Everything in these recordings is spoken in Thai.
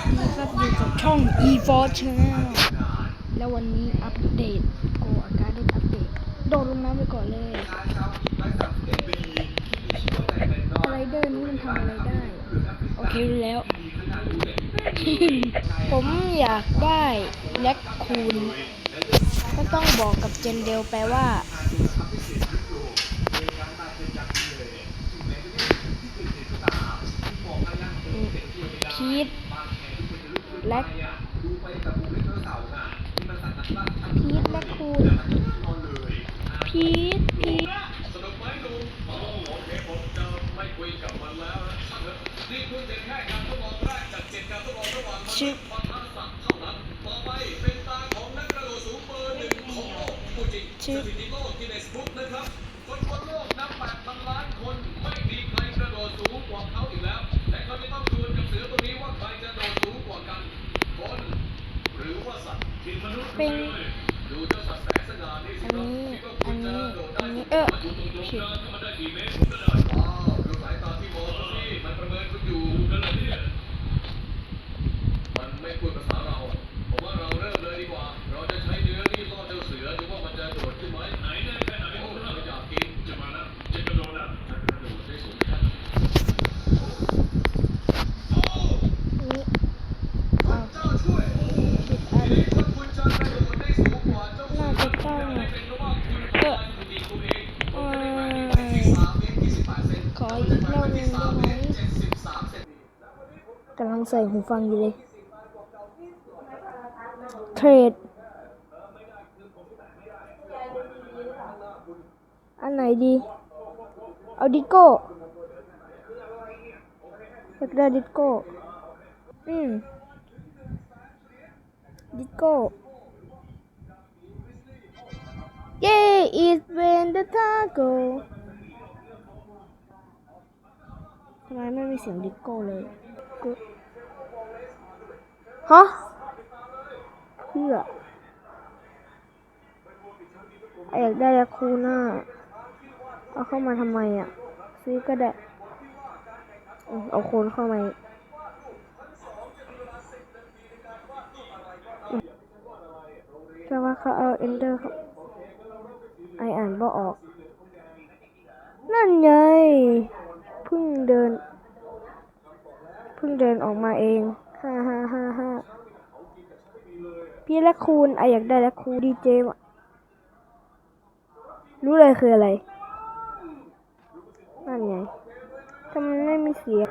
ครับอยู่กับช่อง e f o r Channel แล้ววันนี้อัปเดตโกอาการได้อัปเดต โดดลงน้ำไปก่อนเลยไรเดอร์นี้มันทำอะไรได้ โอเครู้แล้ว ผมอยากได้แลคคูนก็ต้องบอกกับเจนเดลไปว่าพีท และพีทและคูนพี อันนี้ อันนี้ อันนี้ เออผิดมันไม่พูดภาษาเราผมว่าเราเริ่มเลยดีกว่า เราจะใช้เนื้อนี่ล่อเจ้าเสือดูว่ามันอ้าวผิดอันน่าจะต้องเออเอย ขออีกรอบนึงได้ไหมกำลังใส่หูฟังอยู่เลย เทรด อันไหนดี เอาดิโก้อยากได้ดิโก้ อืม ดิโก้เย้ it's when the taco ทำไมไม่มีเสียงดิโก้เลยกูฮะเพื่ออยากได้แลคูน่าเอาเข้ามาทำไมอะ ซื้อก็ได้อืมเอาโคนเข้ามาอีกอืมแต่ว่าเขาเอาเอนเดอร์เขาไออ่านบ่ออก นั่นไง เพิ่งเดิน เพิ่งเดินออกมาเองฮ่าฮ่าฮ่าฮ่าพี่และคูณไออยากได้และคูดีเจมะรู้เลยคืออะไร นั่นไงทำไมไม่มีเสียง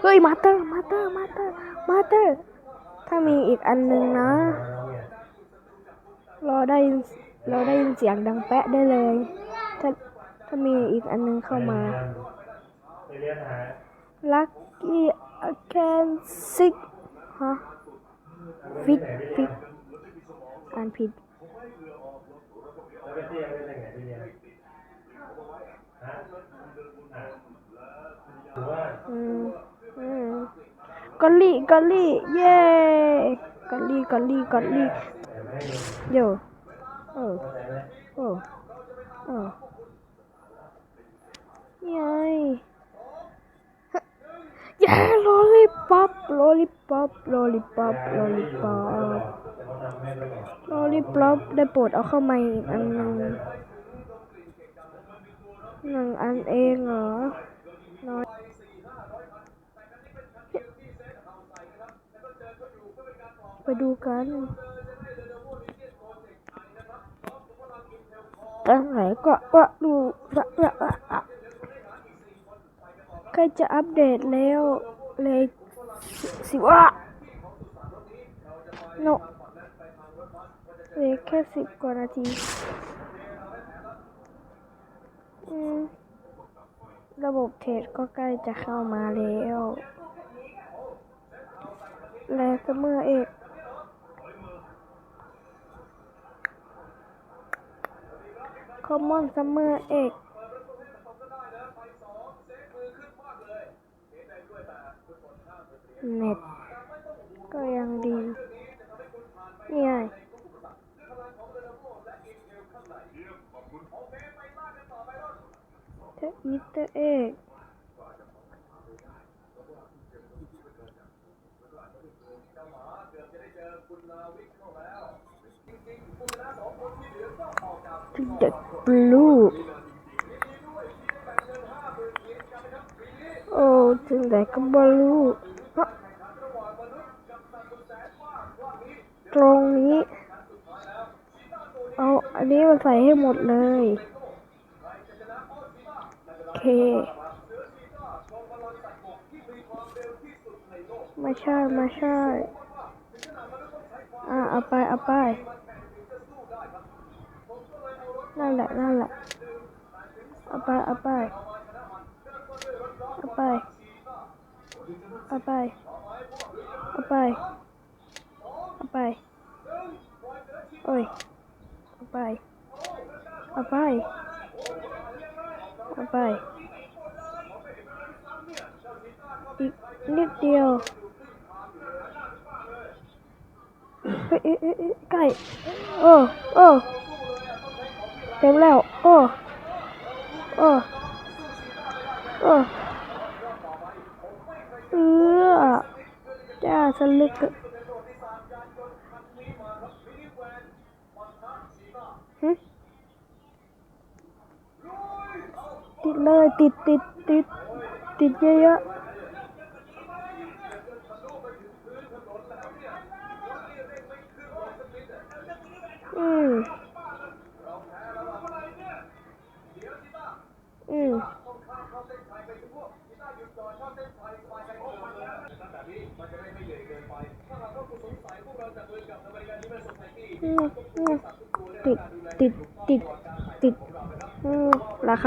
เฮ้ยมาเตอร์มาเตอร์มาเตอร์มาเตอร์ ถ้ามีอีกอันหนึ่งนะ รอได้รอได้ยินเสียงดังแปะได้เลย ถ้าถ้ามีอีกอันหนึงเข้ามาไปเรียนหา Lucky I can sick ฮะฟิกฟิกอ่านผิดแล้วไปเที่ยวได้ไงไปเรียนฮะอะหรือว่าอืมอืมกอลลี่กอลลี่ เย้กอลลี่กอลลี่กอลลี่แต่ไม่ให้เรียนโยเออ เข้าใจไหมเอยัยเย้ลอลิปอปลอลิปอปลอลิปอปลอลิปอปลอลิปอปได้โปรดเอาเข้ามาอีกอันหนึ่งหนึ่งอันเองเหรอน้อยไปดูกันตั้งไหนก็ก็ดูละละละละ ใกล้จะอัปเดตแล้วเลยสิสิวะโนเลยแค่สิบกว่านาทีอืมระบบเทรดก็ใกล้จะเข้ามาแล้ว แลเสมอเอกคอมมอนซัมอเอก เน็ตก็ยังดีนี่ไงเทอีเตอร์เอกเด็กบลูโอ้ถึงไหนก็บลู ตรงนี้ เอาอันนี้มาใส่ให้หมดเลย โอเค ไม่ใช่ไม่ใช่ อ่าเอาไปเอาไป นั่นแหละนั่นแหละ เอาไปเอาไป เอาไป เอาไป เอาไป เอาไป โอ้ยเอาไปเอาไปเอาไป อีกนิดเดียวเฮ้ยเอ้ยเอ้ยเอ้ยใกล้โอ้โอ้เต็มแล้ว โอ้โอ้โอ้เออจ้าสลึกอะหึ ติดเลยติดติดติดติดเยอะๆอืม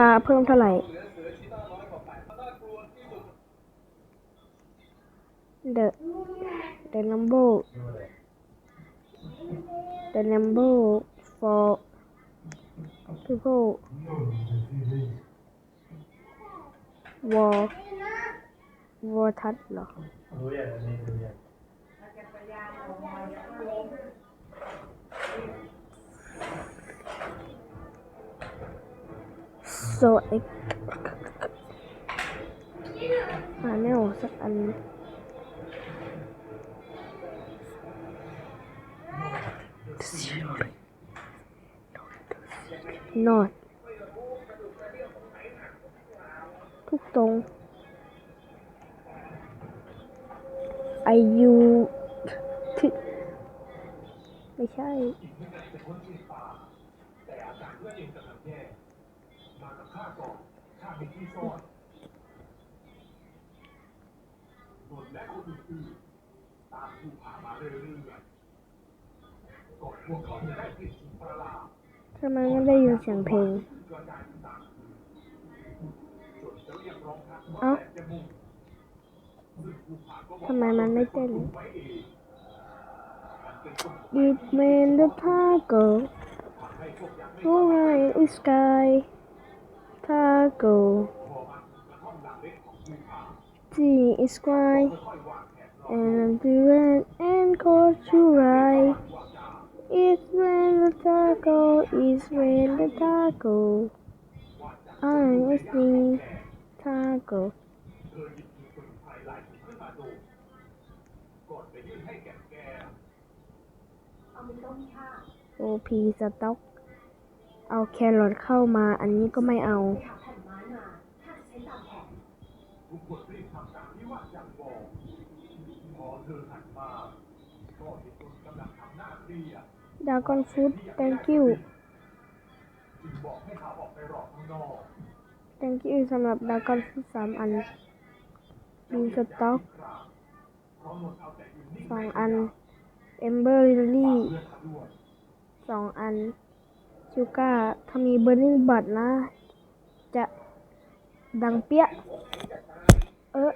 าเพิ่มเท่าไหร่ เดอะเดอะลัมโบเดอะลัมโบ for people war war ทัดเหรอ เอ็กหาไม่ออกสักอันนอดทุกตรงไอยูทึไม่ใช่ ทำไมไม่ได้ยินเสียงเพลงเอ้าทำไมมันไม่เต้น It mean the taco Oh my is sky Chicago. G is cry and I'm doing and called to right. It's when the taco is when the taco. I'm listening taco. Oh, OP taco. เอาแครอทเข้ามา อันนี้ก็ไม่เอา ดากอนฟูด thank you thank you สำหรับดากอนฟูดสามอันบีสต็อกสองอัน เอมเบอร์ลิลี่สองอัน ชูก้าถ้ามีเบอร์นิ่งบัตนะ จะดังเปี้ย เออ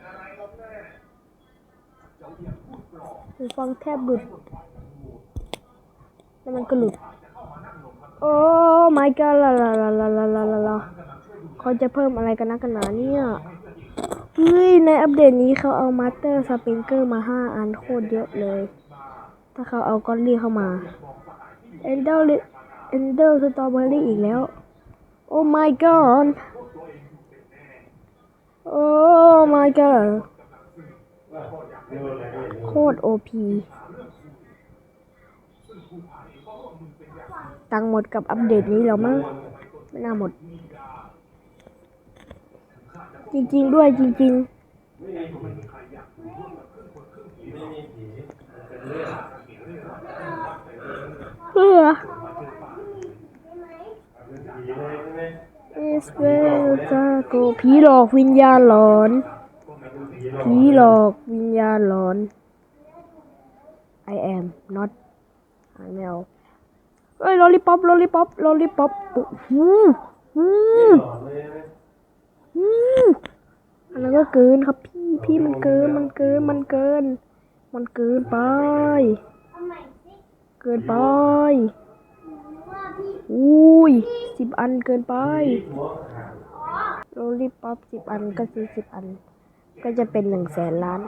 ฟังแทบหลุด แล้วมันก็หลุด โอ้ my god ลาลาลาลาลาลาลาเขาจะเพิ่มอะไรกันนักกันหนาเนี่ยเฮ้ย ในอัปเดตนี้เขาเอามาสเตอร์สปริงเกอร์มาห้าอันโคตรเยอะเลย ถ้าเขาเอากอลลี่เข้ามาเอ็นเดอร์ เอนเดอร์สตรอเบอรี่อีกแล้ว โอ้ my god โอ้ my god โคตรโอพีตังหมดกับอัปเดตนี้แล้วมั้งไม่น่าหมด จริง ๆ ด้วยจริงไม่มีผีไม่มีผีเป็นเรื่องๆเพื่อ เป็นผีเลยใช่ไหม เอ สเวลตาโกผีหลอกวิญญาณหลอน ผีหลอกวิญญาณหลอน I am not หายแมวเอ้ยลอลิปอปลอลิปอปลอลิปอปหูหูหลอนเลยใช่ไหมอันนั้นก็เกินครับพี่พี่มันเกินมันเกินมันเกิน มันเกินไป เกินไป อุ้ยสิบอันเกินไปหัวขาดโรลลี่ป๊อปสิบอันก็ซื้อสิบอัน ก็จะเป็นหนึ่งแสนล้าน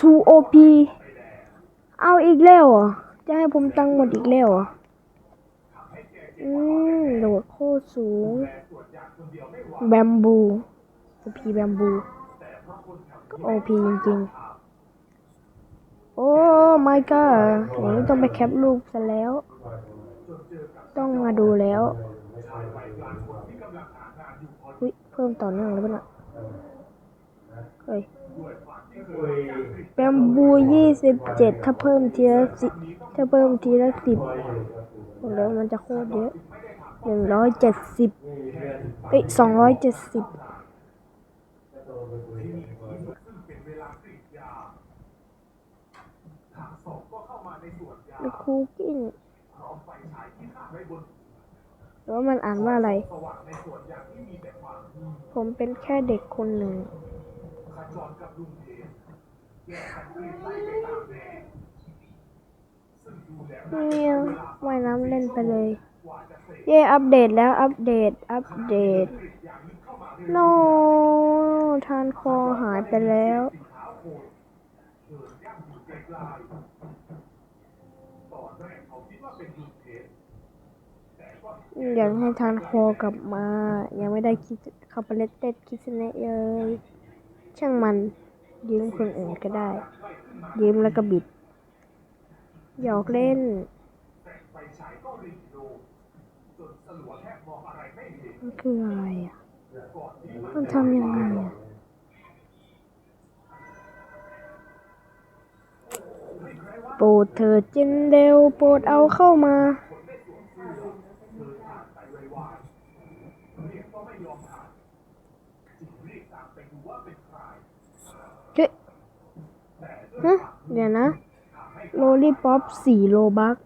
2OP เอาอีกแล้วเหรอจะให้ผมตังค์หมดอีกแล้วเหรออืมโดดโคตรสูง แบมบู OP แบมบูก็ OP จริงๆ โอ้ my god อย่างนี้ต้องไปแคปรูปซะแล้ว ต้องมาดูแล้วอุ๊ยเพิ่มต่อเนื่องเลยป่ะน่ะเฮ้ยอุ้ยแบมบูยี่สิบเจ็ดถ้าเพิ่มทีละสิถ้าเพิ่มทีละสิบคอยอยู่กับกูแล้วมันจะโคตรเยอะหนึ่งร้อยเจ็ดสิบเพื่อนเอ้ยสองร้อยเจ็ดสิบ ก็โตไปคุยกับคอย แล้วคูกิ้งแล้วมันอ่านว่าอะไร ผมเป็นแค่เด็กคนหนึ่ง เนี่ยว่ายน้ำเล่นไปเลย เย่อัปเดตแล้ว อัปเดต อัปเดต โน ทานคอหายไปแล้ว อยากให้ทานคอกลับมา ยังไม่ได้คิดคาเปเลตเต็ดคิสเนะเลย ช่างมัน ยืมคนอื่นก็ได้ ยืมแล้วก็บิด หยอกเล่นมันคืออะไรอะ มันทำยังไงอะ โปรดเถิดจินเร็วโปรดเอาเข้ามาเฮ้ยฮะเดี๋ยวนะ โลลี่ป๊อปสี่โลบัก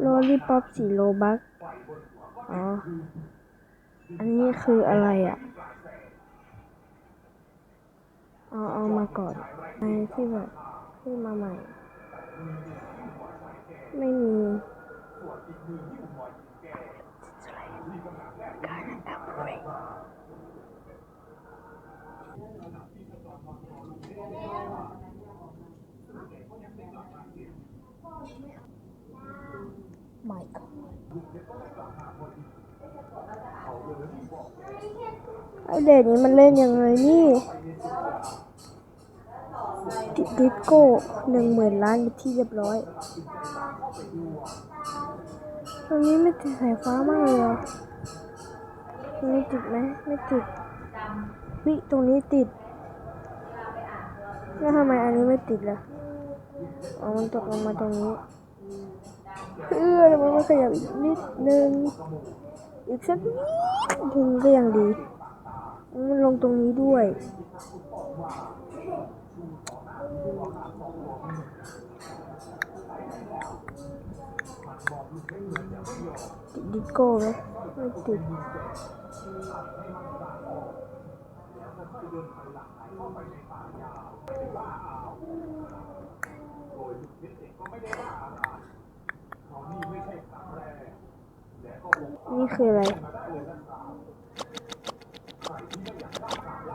โลลี่ป๊อปสี่โลบักอ๋อ อันนี้คืออะไรอะ เอาเอามาก่อนไอ้ที่แบบขึ้นมาใหม่ ไม่มีการอัปเกรดไม่ก็ไอเด็กนี้มันเล่นยังไงนี่ ดดิสโก้หนึ่งหมื่นล้านที่เรียบร้อย ตรงนี้ไม่ติดสายฟ้ามากเลยตรงนี้ติดไหมไม่ติดวิตรงนี้ติด แล้วทำไมอันนี้ไม่ติดล่ะอ๋อมันตกลงมาตรงนี้ เออแล้วมันขยับอีกนิดนึง อีกสักนิดนึงก็ยังดี มันลงตรงนี้ด้วย ติดดิสโก้ไหมไม่ติดนี่คืออะไร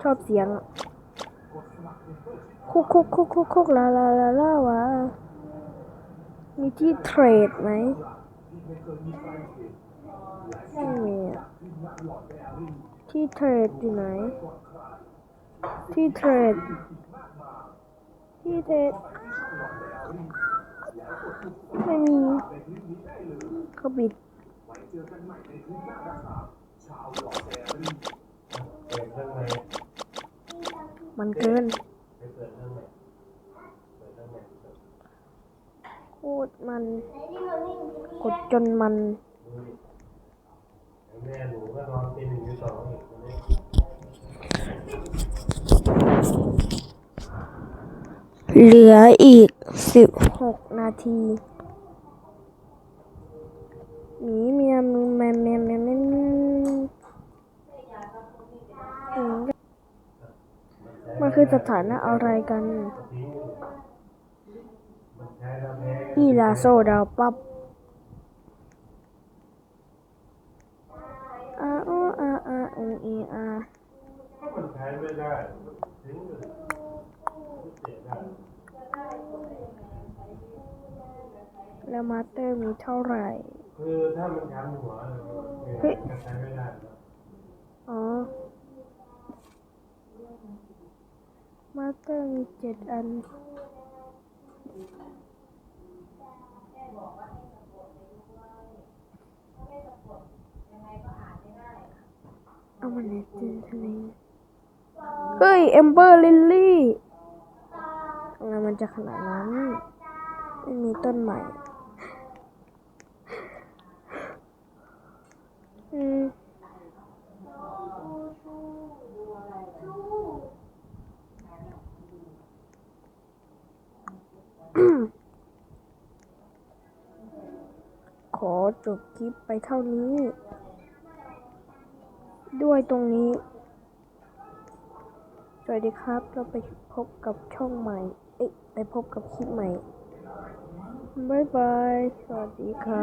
ชอบเสียงอะคุกคุกคุกคุกคุกลาลาลาลาวะมีที่เทรดไหม ไม่มีอะที่เทรดอยู่ไหน ที่เทรด ที่เทรด ไม่มีเขาบิดเปิดมันเกินไปเปิดเครื่องไหนไหนโคตรมัน กดจนมันเหลืออีกสิบหกนาทีหมีเมียมือแมมแมมแมมแมมมันคือสถานะอะไรกันพ้อีลาโซดาวปับ อาโออาอาอุอีอาก็มันใช้ไม่ได้ทิ้งเสียได้แล้วมาสเตอร์มีเท่าไหร่ คือถ้ามันช้ำหัวเฮ้ยก็ใช้ไม่ได้อ๋อ มาสเตอร์มีเจ็ดอัน เอามันเนี่ยเจอทะเลเฮ้ยเอมเบอร์ลิลลี่ทำไมมันจะขนาดนั้นไม่มีต้นใหม่อืมขอจบคลิปไปเท่านี้ด้ วยตรงนี้ สวัสดีครับ เราไปพบกับช่องใหม่ เอ๊ะ ไปพบกับคลิปใหม่ บ๊ายบาย สวัสดีครับ